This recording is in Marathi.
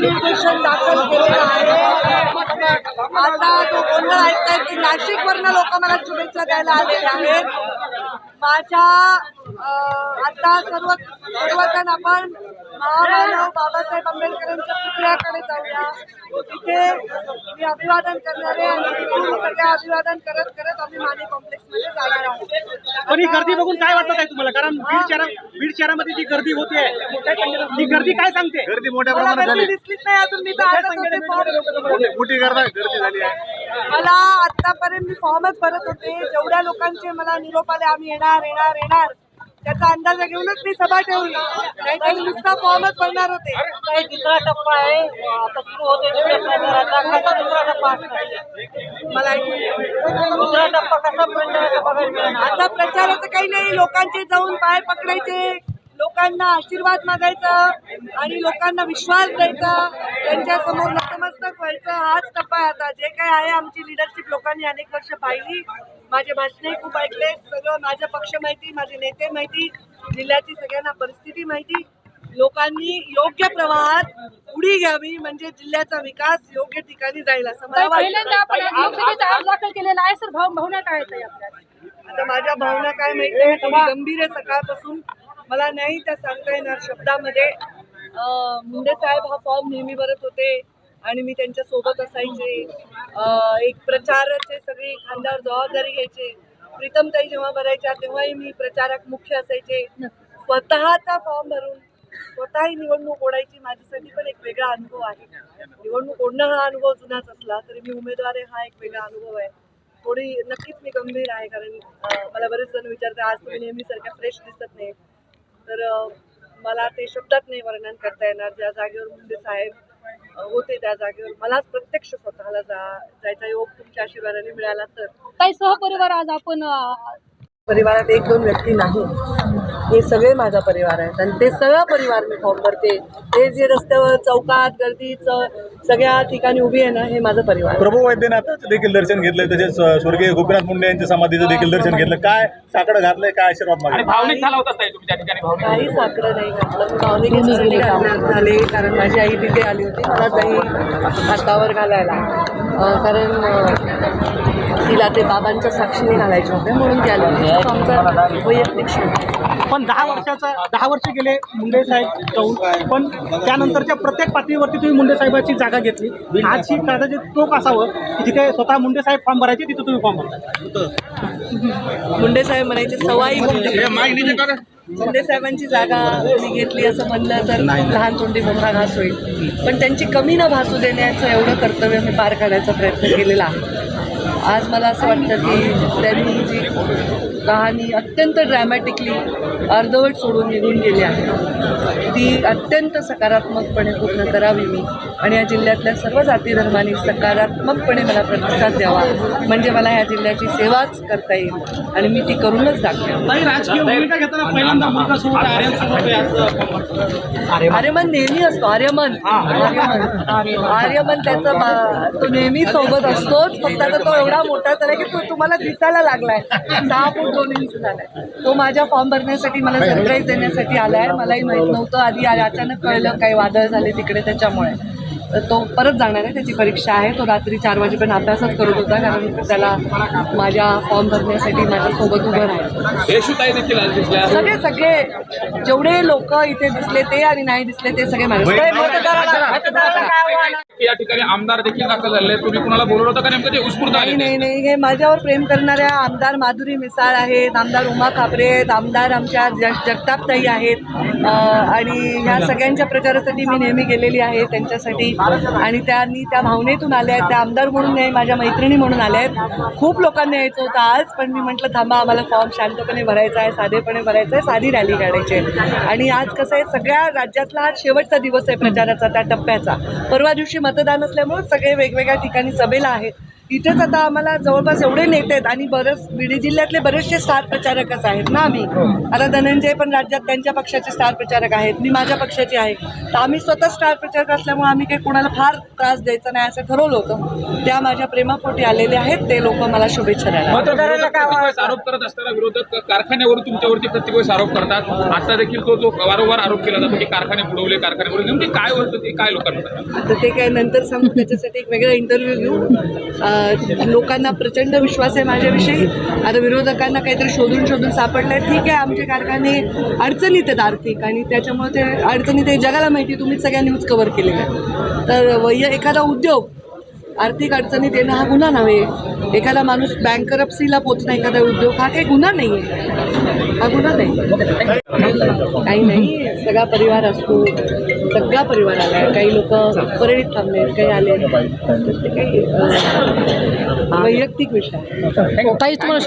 पिटिशन दाखल केलेलं आहे. आता तो गोंधळ ऐकताय की नाशिकवरनं लोक मला शुभेच्छा द्यायला आलेले आहेत. माझ्या आता सर्व सर्वजण आपण महामान बाबासाहेब आंबेडकरांच्या पुतळ्याकडे जाऊया. तिथे मी अभिवादन करणार आहे आणि तिथून सगळ्या अभिवादन करत करत आम्ही माने कॉम्प्लेक्समध्ये जाणार आहोत. पण ही गर्दी बघून काय वाटत आहे तुम्हाला? कारण बीड शहरा बीड शहरामध्ये जी गर्दी होते ती गर्दी काय सांगते? गर्दी मोठ्या मला प्रमाणात गर्दी झाली. दिसलीच नाही अजून. मी तर आजच होते फॉर्म मोठी- मोठी गर्दा गर्दी झाली आहे. मला आतापर्यंत मी फॉर्मच भरत होते. जेवढ्या लोकांचे मला निरोप आले आम्ही येणार येणार येणार. त्याचा अंदाज घेऊनच मी सभा ठेवली. नाहीतर नुसता फॉर्मच भरणार होते. दुसरा टप्पा आहे. आता सुरू होते प्रचाराचा कसा दुसरा टप्पा असणार? मला. दुसरा टप्पा कसा प्रचाराचा आता प्रचाराचं काही नाही. लोकांचे जाऊन पाय पकडायचे. लोकांना आशीर्वाद मागायचा आणि लोकांना विश्वास द्यायचा. त्यांच्यासमोर नतमस्तक व्हायचं. हाच टप्पा आहे आता. जे काय आहे आमची लिडरशिप लोकांनी अनेक वर्ष पाहिली. माझे भाषणही खूप ऐकले. सगळं माझं पक्ष माहिती माझे नेते माहिती जिल्ह्याची सगळ्यांना परिस्थिती माहिती. लोकांनी योग्य प्रवाहात उडी घ्यावी म्हणजे जिल्ह्याचा विकास योग्य ठिकाणी जाईल असं मला दाखल केलेला आहे सर. भाव भावना काय आता माझ्या भावना काय माहितीये थोडी गंभीर आहे सकाळपासून. मला नाही त्या सांगता येणार शब्दामध्ये. मुंडे साहेब हा फॉर्म नेहमी भरत होते आणि मी त्यांच्यासोबत असायचे. एक प्रचाराचे सगळी खांद्यावर जबाबदारी घ्यायचे. प्रीतमताई जेव्हा भरायच्या तेव्हाही मी प्रचारक मुख्य असायचे. स्वतःचा फॉर्म भरून स्वतःही निवडणूक ओढायची माझ्यासाठी पण एक वेगळा अनुभव आहे. निवडणूक ओढणं हा अनुभव जुनाच असला तरी मी उमेदवार आहे हा एक वेगळा अनुभव आहे. थोडी नक्कीच मी गंभीर आहे कारण मला बरेच जण विचारतात आज तुम्ही नेहमीसारख्या फ्रेश दिसत नाही. तर मला ते शब्दात नाही वर्णन करता येणार. ज्या जागेवर मुंडे साहेब होते त्या जागेवर. मला प्रत्यक्ष स्वतःला जा जायचा योग तुमच्या आशीर्वादाने मिळाला तर. काही सहपरिवार आज आपण परिवारात एक दोन व्यक्ती नाही. हे सगळे माझा परिवार आहेत आणि ते सगळा परिवार मी फॉर्म भरते ते जे रस्त्यावर चौकात गर्दीच सगळ्या ठिकाणी उभी आहे ना हे माझं परिवार. प्रभू वैद्यनाथाचं देखील दर्शन घेतलंय. तसेच स्वर्गीय गोपीनाथ मुंडे यांच्या समाधीचं देखील दर्शन घेतलं. काय साकडं घातलंय काय आशीर्वाद आणि मागले भावनिक झाला होता ताई तुम्ही त्या ठिकाणी भावनिक काही साकडं नाही घातलं. मी भावनिक झाले कारण माझी आई तिथे आली होती. मला दही हातावर घालायला. कारण तिला ते बाबांच्या साक्षीने घालायचे होते म्हणून ती आली आमचा वैयक्तिक शोध पण दहा वर्षाचा दहा वर्ष गेले मुंडे साहेब जाऊन पण त्यानंतरच्या प्रत्येक पातळीवरती तुम्ही मुंडे साहेबाची जागा घेतली. आज ही कदाचित टोक असावं की जिथे स्वतः मुंडे साहेब फॉर्म भरायचे तिथे तुम्ही फॉर्म भरता. मुंडे साहेब म्हणायचे सवाई मुंडे साहेबांची जागा मी घेतली असं म्हणलं तर लहान तोंडी मोठा घास होईल. पण त्यांची कमी न भासू देण्याचं एवढं कर्तव्य मी पार करण्याचा प्रयत्न केलेला आहे. आज मला असं वाटतं की त्यांनी जी कहाणी अत्यंत ड्रॅमॅटिकली अर्धवट सोडून निघून गेली आहे ती अत्यंत सकारात्मकपणे पूर्ण करावी मी आणि या जिल्ह्यातल्या सर्व जाती धर्मांनी सकारात्मकपणे मला प्रतिसाद द्यावा. म्हणजे मला ह्या जिल्ह्याची सेवाच करता येईल आणि मी ती करूनच दाखवेन. आर्यमन नेहमी असतो आर्यमन. आर्यमन. आर्यमन त्याचा बा- तो नेहमी सोबत असतोच फक्त आता तो एवढा मोठा झाला की तो तुम्हाला दिसायला लागलाय. सहा फूट दोन इंच झालाय. तो माझ्या फॉर्म भरण्यासाठी मला सरप्राईज देण्यासाठी आलाय. मलाही माहीत नव्हतं. आधी अचानक कळलं काही वादळ झाले तिकडे त्याच्यामुळे. तर तो परत जाणार आहे. त्याची परीक्षा आहे. तो रात्री चार वाजेपर्यंत अभ्यासच करत होता. कारण त्याला माझ्या फॉर्म भरण्यासाठी माझ्यासोबत उभं दिसल्या सगळे सगळे. जेवढे लोक इथे दिसले ते आणि नाही दिसले ते सगळे माझ्या या ठिकाणी आमदार देखील दाखल झाले तुम्ही कुणाला बोलवलं होतं का? नेमकं ते उत्स्फूर्त नाही नाही नाही. हे माझ्यावर प्रेम करणाऱ्या आमदार माधुरी मिसाळ आहेत आमदार उमा खापरे आहेत आमदार आमच्या जग जगतापताई आहेत. अं, आणि ह्या सगळ्यांच्या प्रचारासाठी मी नेहमी गेलेली आहे त्यांच्यासाठी. आणि त्यांनी त्या भावनेतून आल्या आहेत. त्या आमदार म्हणून नाही माझ्या मैत्रिणी म्हणून आल्या आहेत. खूप लोकांनी यायचं होतं आज पण मी म्हटलं थांबा आम्हाला फॉर्म शांतपणे भरायचा आहे साधेपणे भरायचा आहे साधी रॅली काढायची आहे. आणि आज कसं आहे सगळ्या राज्यातला हा शेवटचा दिवस आहे प्रचाराचा त्या टप्प्याचा. परवा दिवशी मतदान असल्यामुळे सगळे वेगवेगळ्या ठिकाणी सभेला आहेत. इथेच आता आम्हाला जवळपास एवढे नेते आहेत आणि बरेच बीड जिल्ह्यातले बरेचसे स्टार प्रचारकच आहेत ना आम्ही? आता धनंजय पण राज्यात त्यांच्या पक्षाचे स्टार प्रचारक आहेत मी माझ्या पक्षाचे आहे. तर आम्ही स्वतः स्टार प्रचारक असल्यामुळे आम्ही काही कोणाला फार त्रास द्यायचा नाही असं ठरवलं होतं. त्या माझ्या प्रेमापोटी आलेले आहेत ते लोक मला शुभेच्छा द्यायला आरोप करत असताना विरोधक कारखान्यावरून तुमच्यावरती प्रत्येक वेळेस आरोप करतात? आता देखील तो जो वारंवार आरोप केला जातो की कारखाने बुडवले कारखाने बुडवले नेमके काय होतं ते काय लोकांना? ते काय नंतर सांगू त्याच्यासाठी एक वेगळा इंटरव्ह्यू घेऊ. लोकांना प्रचंड विश्वास आहे माझ्याविषयी. आता विरोधकांना काहीतरी शोधून शोधून सापडलंय. ठीक आहे आमचे कारखाने अडचणीत आहेत आर्थिक आणि त्याच्यामुळे ते अडचणीत आहे. जगाला माहिती आहे, तुम्हीच सगळ्या न्यूज कव्हर केलेल्या तर वय एखादा उद्योग आर्थिक अडचणीत येणं हा गुन्हा नव्हे. एखादा माणूस बँकरप्सीला पोचणं एखादा उद्योग हा काही गुन्हा नाही आहे हा गुन्हा नाही. काही नाही. सगळा परिवार असतो. सगळा परिवार आला आहे. काही लोक परळीत थांबले काही आले काही वैयक्तिक विषय ताई तुम्हाला